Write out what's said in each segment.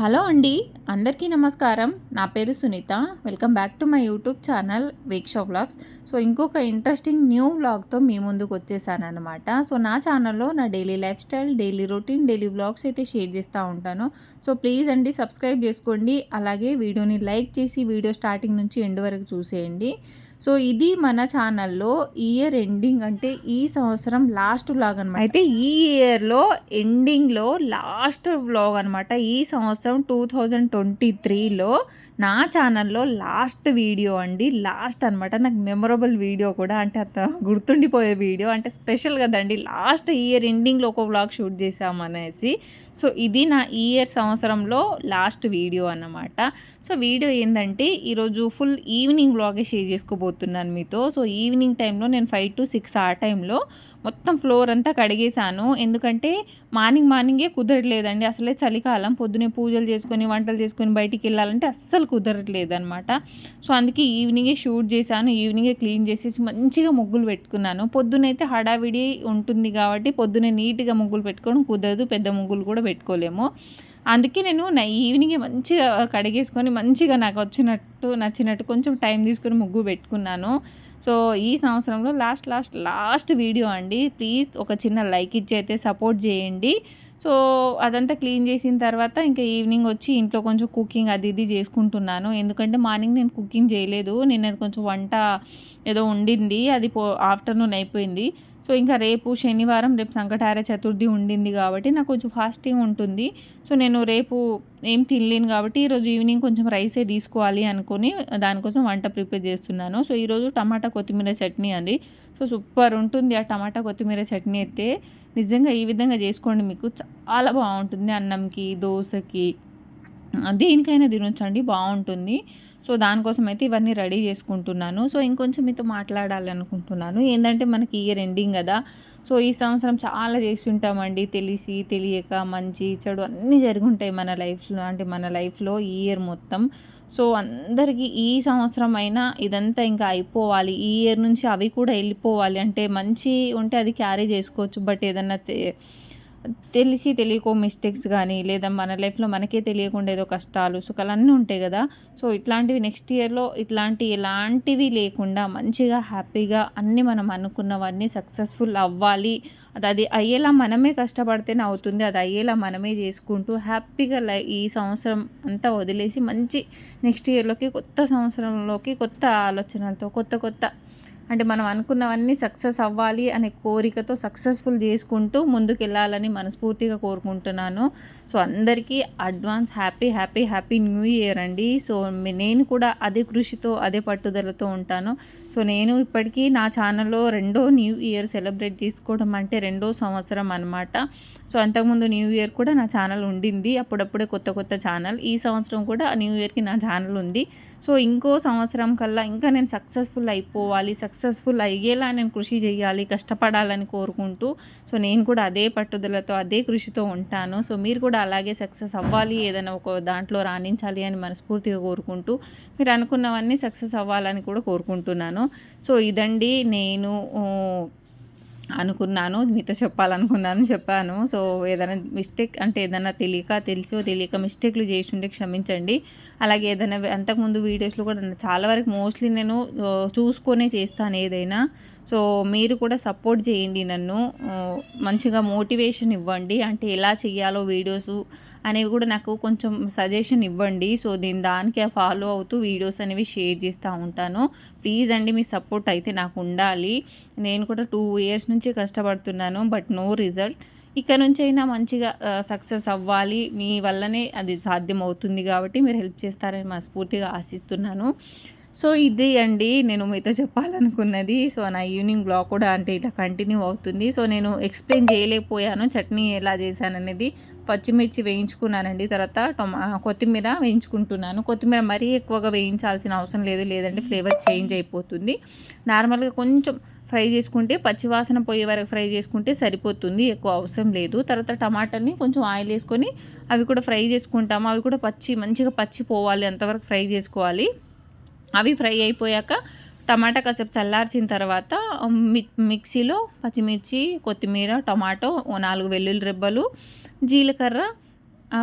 Hello అండి. అందరికీ నమస్కారం. నా పేరు Sunitha. Welcome back to my YouTube channel Veeksha vlogs. So ఇంకొక ఇంట్రెస్టింగ్ న్యూ వ్లాగ్తో మీ ముందుకు వచ్చేసాను అనమాట సో నా ఛానల్లో నా daily lifestyle daily routine daily vlogs అయితే షేర్ చేస్తూ ఉంటాను. సో ప్లీజ్ అండి సబ్స్క్రైబ్ చేసుకోండి. అలాగే వీడియోని లైక్ చేసి వీడియో స్టార్టింగ్ నుంచి ఎండ్ వరకు చూసేయండి. సో ఇది మన ఛానల్లో ఇయర్ ఎండింగ్ అంటే ఈ సంవత్సరం లాస్ట్ వ్లాగ్ అనమాట అయితే ఈ ఇయర్లో ఎండింగ్లో లాస్ట్ వ్లాగ్ అనమాట ఈ సంవత్సరం టూ థౌజండ్ ట్వంటీ త్రీలో నా ఛానల్లో లాస్ట్ వీడియో అండి. లాస్ట్ అనమాట నాకు మెమొరబుల్ వీడియో కూడా. అంటే అంత గుర్తుండిపోయే వీడియో. అంటే స్పెషల్ కదండి. లాస్ట్ ఇయర్ ఎండింగ్లో ఒక వ్లాగ్ షూట్ చేసామనేసి సో ఇది నా ఇయర్ సంవత్సరంలో లాస్ట్ వీడియో అన్నమాట. సో వీడియో ఏంటంటే ఈరోజు ఫుల్ ఈవినింగ్ వ్లాగే షేర్ చేసుకోబోతున్నాను మీతో. సో ఈవినింగ్ టైంలో నేను ఫైవ్ టు సిక్స్ ఆ టైంలో మొత్తం ఫ్లోర్ అంతా కడిగేశాను. ఎందుకంటే మార్నింగ్ మార్నింగే కుదరట్లేదండి. అసలే చలికాలం. పొద్దునే పూజలు చేసుకొని వంటలు చేసుకొని బయటికి వెళ్ళాలంటే అస్సలు కుదరట్లేదు అనమాట సో అందుకే ఈవినింగే షూట్ చేశాను. ఈవినింగే క్లీన్ చేసేసి మంచిగా ముగ్గులు పెట్టుకున్నాను. పొద్దునైతే హడావిడి ఉంటుంది కాబట్టి పొద్దునే నీట్గా ముగ్గులు పెట్టుకోవడం కుదరదు. పెద్ద ముగ్గులు కూడా పెట్టుకోలేము. అందుకే నేను నా ఈవినింగ్ మంచిగా కడిగేసుకొని మంచిగా నాకు వచ్చినట్టు నచ్చినట్టు కొంచెం టైం తీసుకొని ముగ్గు పెట్టుకున్నాను. సో ఈ సంవత్సరంలో లాస్ట్ లాస్ట్ లాస్ట్ వీడియో అండి. ప్లీజ్ ఒక చిన్న లైక్ ఇచ్చి అయితే సపోర్ట్ చేయండి. సో అదంతా క్లీన్ చేసిన తర్వాత ఇంకా ఈవినింగ్ వచ్చి ఇంట్లో కొంచెం కుకింగ్ అది ఇది చేసుకుంటున్నాను. ఎందుకంటే మార్నింగ్ నేను కుకింగ్ చేయలేదు. నేను కొంచెం వంట ఏదో ఉండింది. అది పో ఆఫ్టర్నూన్ అయిపోయింది. సో ఇంకా రేపు శనివారం రేపు సంకటార చతుర్థి ఉండింది కాబట్టి నాకు కొంచెం ఫాస్టింగ్ ఉంటుంది. సో నేను రేపు ఏం తినలేను కాబట్టి ఈరోజు ఈవినింగ్ కొంచెం రైసే తీసుకోవాలి అనుకొని దానికోసం వంట ప్రిపేర్ చేస్తున్నాను. సో ఈరోజు టమాటా కొత్తిమీర చట్నీ అండి. సో సూపర్ ఉంటుంది ఆ టమాటా కొత్తిమీర చట్నీ అయితే. నిజంగా ఈ విధంగా చేసుకోండి మీకు చాలా బాగుంటుంది అన్నంకి దోశకి. దేనికైనా తినొచ్చండి బాగుంటుంది. సో దానికోసం అయితే ఇవన్నీ రెడీ చేసుకుంటున్నాను. సో ఇంకొంచెం మీతో మాట్లాడాలనుకుంటున్నాను. ఏంటంటే మనకి ఇయర్ ఎండింగ్ కదా. సో ఈ సంవత్సరం చాలా చేసి ఉంటామండి తెలిసి తెలియక మంచి చెడు అన్నీ జరుగుంటాయి ఉంటాయి మన లైఫ్లో అంటే మన లైఫ్లో ఈ ఇయర్ మొత్తం. సో అందరికీ ఈ సంవత్సరం అయినా ఇదంతా ఇంకా అయిపోవాలి. ఈ ఇయర్ నుంచి అవి కూడా వెళ్ళిపోవాలి. అంటే మంచి ఉంటే అది క్యారీ చేసుకోవచ్చు. బట్ ఏదన్నా తెలిసి తెలియకో మిస్టేక్స్ కానీ లేదా మన లైఫ్లో మనకే తెలియకుండా ఏదో కష్టాలు సుఖాలు అన్నీ ఉంటాయి కదా. సో ఇట్లాంటివి నెక్స్ట్ ఇయర్లో ఇట్లాంటి ఎలాంటివి లేకుండా మంచిగా హ్యాపీగా అన్నీ మనం అనుకున్నవన్నీ సక్సెస్ఫుల్ అవ్వాలి. అది అది అయ్యేలా మనమే కష్టపడితేనే అవుతుంది. అది అయ్యేలా మనమే చేసుకుంటూ హ్యాపీగా లై ఈ సంవత్సరం అంతా వదిలేసి మంచి నెక్స్ట్ ఇయర్లోకి కొత్త సంవత్సరంలోకి కొత్త ఆలోచనలతో కొత్త కొత్త అంటే మనం అనుకున్నవన్నీ సక్సెస్ అవ్వాలి అనే కోరికతో సక్సెస్ఫుల్ చేసుకుంటూ ముందుకు వెళ్ళాలని మనస్ఫూర్తిగా కోరుకుంటున్నాను. సో అందరికీ advance happy happy happy new year అండి. సో నేను కూడా అదే కృషితో అదే పట్టుదలతో ఉంటాను. సో నేను ఇప్పటికీ నా ఛానల్లో రెండో న్యూ ఇయర్ సెలబ్రేట్ చేసుకోవడం అంటే రెండో సంవత్సరం అనమాట సో అంతకుముందు న్యూ ఇయర్ కూడా నా ఛానల్ ఉండింది. అప్పుడప్పుడే కొత్త కొత్త ఛానల్. ఈ సంవత్సరం కూడా న్యూ ఇయర్కి నా ఛానల్ ఉంది. సో ఇంకో సంవత్సరం కల్లా ఇంకా నేను సక్సెస్ఫుల్ అయిపోవాలి సక్సెస్ సక్సెస్ఫుల్ అయ్యేలా నేను కృషి చేయాలి కష్టపడాలని కోరుకుంటూ సో నేను కూడా అదే పట్టుదలతో అదే కృషితో ఉంటాను. సో మీరు కూడా అలాగే సక్సెస్ అవ్వాలి ఏదైనా ఒక దాంట్లో రాణించాలి అని మనస్ఫూర్తిగా కోరుకుంటూ మీరు అనుకున్నవన్నీ సక్సెస్ అవ్వాలని కూడా కోరుకుంటున్నాను. సో ఇదండి నేను అనుకున్నాను మీతో చెప్పాలనుకున్నాను చెప్పాను. సో ఏదైనా మిస్టేక్ అంటే ఏదైనా తెలియక తెలిసో తెలియక మిస్టేక్లు చేసి ఉంటే క్షమించండి. అలాగే ఏదైనా అంతకుముందు వీడియోస్లో కూడా చాలా వరకు మోస్ట్లీ నేను చూసుకొనే చేస్తాను ఏదైనా. సో మీరు కూడా సపోర్ట్ చేయండి నన్ను. మంచిగా మోటివేషన్ ఇవ్వండి. అంటే ఎలా చేయాలో వీడియోస్ అనేవి కూడా నాకు కొంచెం సజెషన్ ఇవ్వండి. సో దీని దానికి ఫాలో అవుతూ వీడియోస్ అనేవి షేర్ చేస్తూ ఉంటాను. ప్లీజ్ అండి మీ సపోర్ట్ అయితే నాకు ఉండాలి. నేను కూడా టూ ఇయర్స్ నుంచి కష్టపడుతున్నాను బట్ నో రిజల్ట్. ఇక్కడ నుంచి అయినా మంచిగా సక్సెస్ అవ్వాలి. మీ వల్లనే అది సాధ్యం అవుతుంది కాబట్టి మీరు హెల్ప్ చేస్తారని మనస్ఫూర్తిగా ఆశిస్తున్నాను. సో ఇది అండి నేను మీతో చెప్పాలనుకున్నది. సో నా ఈవినింగ్ బ్లాగ్ కూడా అంటే ఇట్లా కంటిన్యూ అవుతుంది. సో నేను ఎక్స్ప్లెయిన్ చేయలేకపోయాను చట్నీ ఎలా చేశాననేది. పచ్చిమిర్చి వేయించుకున్నానండి. తర్వాత టొమా కొత్తిమీర వేయించుకుంటున్నాను. కొత్తిమీర మరీ ఎక్కువగా వేయించాల్సిన అవసరం లేదు. లేదంటే ఫ్లేవర్ చేంజ్ అయిపోతుంది. నార్మల్గా కొంచెం ఫ్రై చేసుకుంటే పచ్చివాసన పోయే వరకు ఫ్రై చేసుకుంటే సరిపోతుంది. ఎక్కువ అవసరం లేదు. తర్వాత టమాటాని కొంచెం ఆయిల్ వేసుకొని అవి కూడా ఫ్రై చేసుకుంటాము. అవి కూడా పచ్చి మంచిగా పచ్చి పోవాలి. అంతవరకు ఫ్రై చేసుకోవాలి. అవి ఫ్రై అయిపోయాక టమాటా కాసేపు చల్లార్చిన తర్వాత మిక్సీలో పచ్చిమిర్చి కొత్తిమీర టమాటో నాలుగు వెల్లుల్లి రెబ్బలు జీలకర్ర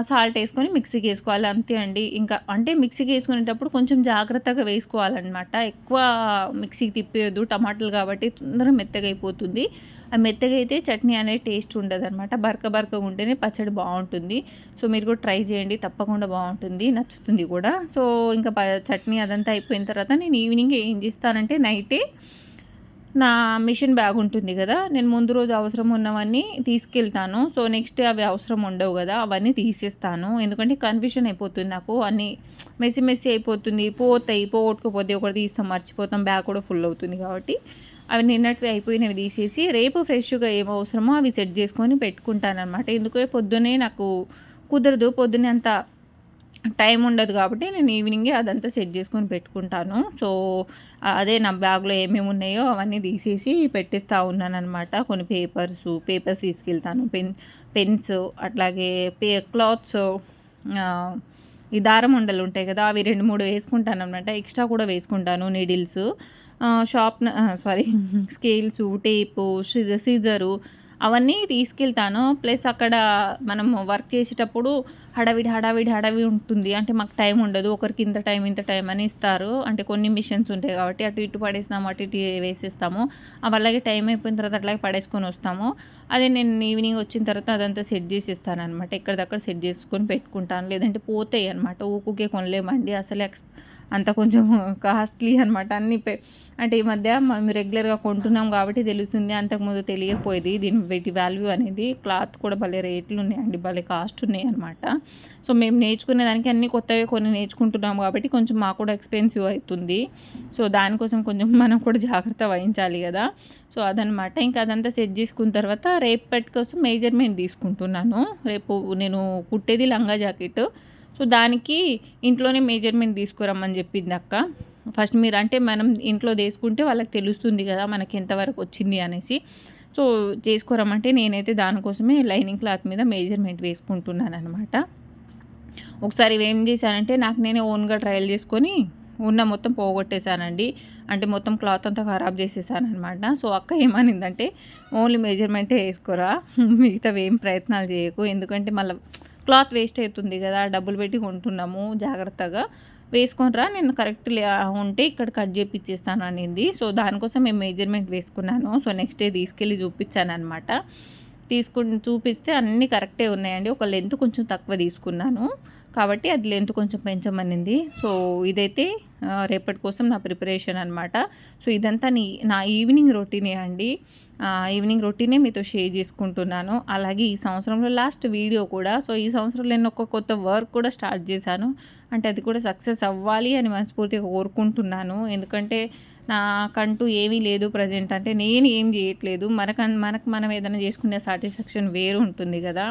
సాల్ట్ వేసుకొని మిక్సీకి వేసుకోవాలి. అంతే అండి. ఇంకా అంటే మిక్సీకి వేసుకునేటప్పుడు కొంచెం జాగ్రత్తగా వేసుకోవాలన్నమాట. ఎక్కువ మిక్సీకి తిప్పేయద్దు. టమాటాలు కాబట్టి తొందరగా మెత్తగా అయిపోతుంది. ఆ మెత్తగా అయితే చట్నీ అనేది టేస్ట్ ఉండదు అనమాట బరక బరకగా ఉంటేనే పచ్చడి బాగుంటుంది. సో మీరు కూడా ట్రై చేయండి. తప్పకుండా బాగుంటుంది. నచ్చుతుంది కూడా. సో ఇంకా చట్నీ అదంతా అయిపోయిన తర్వాత నేను ఈవినింగ్ ఏం చేస్తానంటే నైటే నా మిషన్ బ్యాగ్ ఉంటుంది కదా నేను ముందు రోజు అవసరం ఉన్నవన్నీ తీసుకెళ్తాను. సో నెక్స్ట్ అవి అవసరం ఉండవు కదా అవన్నీ తీసేస్తాను. ఎందుకంటే కన్ఫ్యూషన్ అయిపోతుంది నాకు. అన్నీ మెస్సి మెస్సి అయిపోతుంది. పోతాయి పోగొట్టుకుపోతే ఒకటి తీస్తాం మర్చిపోతాం బ్యాగ్ కూడా ఫుల్ అవుతుంది కాబట్టి. అవి నిన్నటివి అయిపోయినవి తీసేసి రేపు ఫ్రెష్గా ఏం అవసరమో అవి సెట్ చేసుకొని పెట్టుకుంటాను అనమాట ఎందుకంటే పొద్దునే నాకు కుదరదు. పొద్దునే అంత టైం ఉండదు కాబట్టి నేను ఈవినింగే అదంతా సెట్ చేసుకొని పెట్టుకుంటాను. సో అదే నా బ్యాగ్లో ఏమేమి ఉన్నాయో అవన్నీ తీసేసి పెట్టిస్తూ ఉన్నాను అనమాట కొన్ని పేపర్స్ పేపర్స్ తీసుకెళ్తాను. పెన్ పెన్స్ అట్లాగే పే క్లాత్స్ ఈ దారం ఉండలు ఉంటాయి కదా అవి రెండు మూడు వేసుకుంటాను అనమాట ఎక్స్ట్రా కూడా వేసుకుంటాను needles. Sharp sorry scales tape scissor అవన్నీ తీసుకెళ్తాను. ప్లస్ అక్కడ మనం వర్క్ చేసేటప్పుడు హడావిడి హడావిడి హడావి ఉంటుంది. అంటే మాకు టైం ఉండదు. ఒకరికి ఇంత టైం ఇంత టైం అని ఇస్తారు. అంటే కొన్ని మిషన్స్ ఉంటాయి కాబట్టి అటు ఇటు పడేస్తాము అటు ఇటు వేసేస్తాము. అలాగే టైం అయిపోయిన తర్వాత అట్లాగే పడేసుకొని వస్తాము. అదే నేను ఈవినింగ్ వచ్చిన తర్వాత అదంతా సెట్ చేసి ఇస్తాను అనమాట ఎక్కడిదక్కడ సెట్ చేసుకొని పెట్టుకుంటాను. లేదంటే పోతాయి అనమాట ఊకుకే కొనలేమండి. అసలు ఎక్స్ అంత కొంచెం కాస్ట్లీ అనమాట అన్ని అంటే ఈ మధ్య మేము రెగ్యులర్గా కొంటున్నాం కాబట్టి తెలుస్తుంది. అంతకుముందు తెలియకపోయేది దీని వీటి వాల్యూ అనేది. క్లాత్ కూడా భలే రేట్లు ఉన్నాయండి భలే కాస్ట్ ఉన్నాయి అనమాట సో మేము నేర్చుకునే దానికి అన్ని కొత్తవి కొన్ని నేర్చుకుంటున్నాం కాబట్టి కొంచెం మాకు కూడా ఎక్స్పెన్సివ్ అవుతుంది. సో దానికోసం కొంచెం మనం కూడా జాగ్రత్త వహించాలి కదా. సో అదనమాట ఇంకా అదంతా సెట్ చేసుకున్న తర్వాత రేపటి కోసం మేజర్మెంట్ తీసుకుంటున్నాను. రేపు నేను కుట్టేది లంగా జాకెట్. సో దానికి ఇంట్లోనే మేజర్మెంట్ తీసుకురమ్మని చెప్పింది అక్క. ఫస్ట్ మీరు అంటే మనం ఇంట్లో తీసుకుంటే వాళ్ళకి తెలుస్తుంది కదా మనకి ఎంతవరకు వచ్చింది అనేసి. సో చేసుకోరమ్మంటే నేనైతే దానికోసమే లైనింగ్ క్లాత్ మీద మేజర్మెంట్ వేసుకుంటున్నాను అనమాట ఒకసారి ఏం చేశానంటే నాకు నేనే ఓన్గా ట్రయల్ చేసుకొని ఉన్న మొత్తం పోగొట్టేశానండి. అంటే మొత్తం క్లాత్ అంతా ఖరాబ్ చేసేసాను అనమాట సో అక్క ఏమనిందంటే ఓన్లీ మెజర్మెంటే వేసుకోరా మిగతా ఏం ప్రయత్నాలు చేయకు. ఎందుకంటే మళ్ళీ క్లాత్ వేస్ట్ అవుతుంది కదా డబ్బులు పెట్టి కొంటున్నాము జాగ్రత్తగా వేసుకొని రా నేను కరెక్ట్ ఉంటే ఇక్కడ కట్ చేపిచ్చేస్తాను అనింది. సో దానికోసం మేము మెజర్మెంట్ వేసుకున్నాను. సో నెక్స్ట్ డే తీసుకెళ్ళి చూపించాను అనమాట తీసుకుని చూపిస్తే అన్నీ కరెక్టే ఉన్నాయండి. ఒక లెంత్ కొంచెం తక్కువ తీసుకున్నాను. కాబట్టి అది లెంత్ కొంచెం పెంచమనింది. సో ఇదైతే రేపటి కోసం నా ప్రిపరేషన్ అనమాట సో ఇదంతా నీ నా ఈవినింగ్ రొటీనే అండి. ఈవినింగ్ రొటీనే మీతో షేర్ చేసుకుంటున్నాను. అలాగే ఈ సంవత్సరంలో లాస్ట్ వీడియో కూడా. సో ఈ సంవత్సరంలో నేను ఒక కొత్త వర్క్ కూడా స్టార్ట్ చేశాను. అంటే అది కూడా సక్సెస్ అవ్వాలి అని మనస్ఫూర్తిగా కోరుకుంటున్నాను. ఎందుకంటే నాకంటూ ఏమీ లేదు ప్రజెంట్ అంటే నేను ఏం చేయట్లేదు. మనకు మనకు మనం ఏదైనా చేసుకునే సాటిస్ఫాక్షన్ వేరు ఉంటుంది కదా.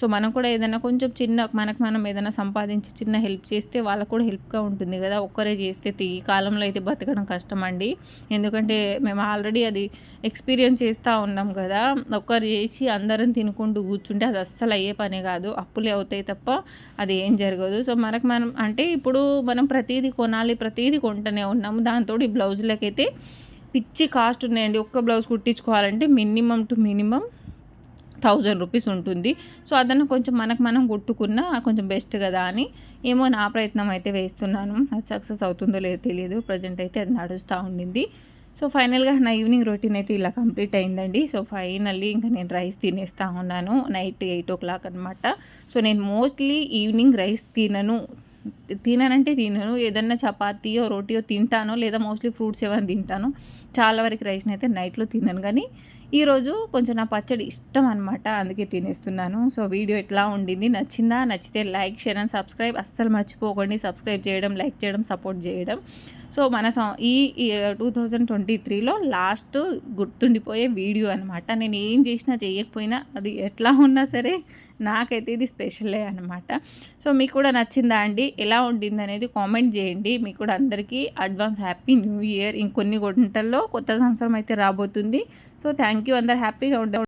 సో మనం కూడా ఏదైనా కొంచెం చిన్న మనకు మనం ఏదైనా సంపాదించి చిన్న హెల్ప్ చేస్తే వాళ్ళకు కూడా హెల్ప్గా ఉంటుంది కదా. ఒక్కరే చేస్తే ఈ కాలంలో అయితే బతకడం కష్టం అండి ఎందుకంటే మేము ఆల్రెడీ అది ఎక్స్పీరియన్స్ చేస్తూ ఉన్నాం కదా. ఒక్కరు చేసి అందరం తినుకుంటూ కూర్చుంటే అది అస్సలు అయ్యే పని కాదు. అప్పులే అవుతాయి తప్ప అది ఏం జరగదు. సో మనకు మనం అంటే ఇప్పుడు మనం ప్రతిదీ కొనాలి ప్రతిదీ కొంటూనే ఉన్నాము. దాంతో ఈ బ్లౌజులకి అయితే పిచ్చి కాస్ట్ ఉన్నాయండి. ఒక్క blouse కుట్టించుకోవాలంటే minimum two minimum thousand rupees ఉంటుంది. సో అదన్న కొంచెం మనకు మనం కొట్టుకున్నా కొంచెం బెస్ట్ కదా అని ఏమో నా ప్రయత్నం అయితే వేస్తున్నాను. అది సక్సెస్ అవుతుందో లేదో తెలియదు ప్రజెంట్ అయితే అది నడుస్తూ ఉండింది. సో ఫైనల్గా నా ఈవినింగ్ రొటీన్ అయితే ఇలా కంప్లీట్ అయిందండి. సో ఫైనల్లీ ఇంకా నేను రైస్ తినేస్తూ ఉన్నాను. నైట్ ఎయిట్ ఓ క్లాక్ అనమాట సో నేను మోస్ట్లీ ఈవినింగ్ రైస్ తినను. తిననంటే తినను. ఏదన్నా చపాతీయో రోటీయో తింటాను. లేదా మోస్ట్లీ ఫ్రూట్స్ ఏమైనా తింటాను. చాలా వరకు రైస్ని అయితే నైట్లో తినను. కానీ ఈరోజు కొంచెం నా పచ్చడి ఇష్టం అనమాట అందుకే తినేస్తున్నాను. సో వీడియో ఎట్లా ఉండింది. నచ్చిందా? నచ్చితే లైక్ షేర్ అండ్ సబ్స్క్రైబ్. అస్సలు మర్చిపోకండి. సబ్స్క్రైబ్ చేయడం లైక్ చేయడం సపోర్ట్ చేయడం. సో మన ఈ టూ థౌజండ్ ట్వంటీ త్రీలో లాస్ట్ గుర్తుండిపోయే వీడియో అనమాట నేను ఏం చేసినా చేయకపోయినా అది ఎట్లా ఉన్నా సరే నాకైతే ఇది స్పెషలే అనమాట సో మీకు కూడా నచ్చిందా అండి? ఎలా ఉండింది అనేది కామెంట్ చేయండి. మీకు కూడా అందరికీ అడ్వాన్స్ హ్యాపీ న్యూ ఇయర్. ఇంకొన్ని గంటల్లో కొత్త సంవత్సరం అయితే రాబోతుంది. So thank you. అందరు హ్యాపీగా ఉండే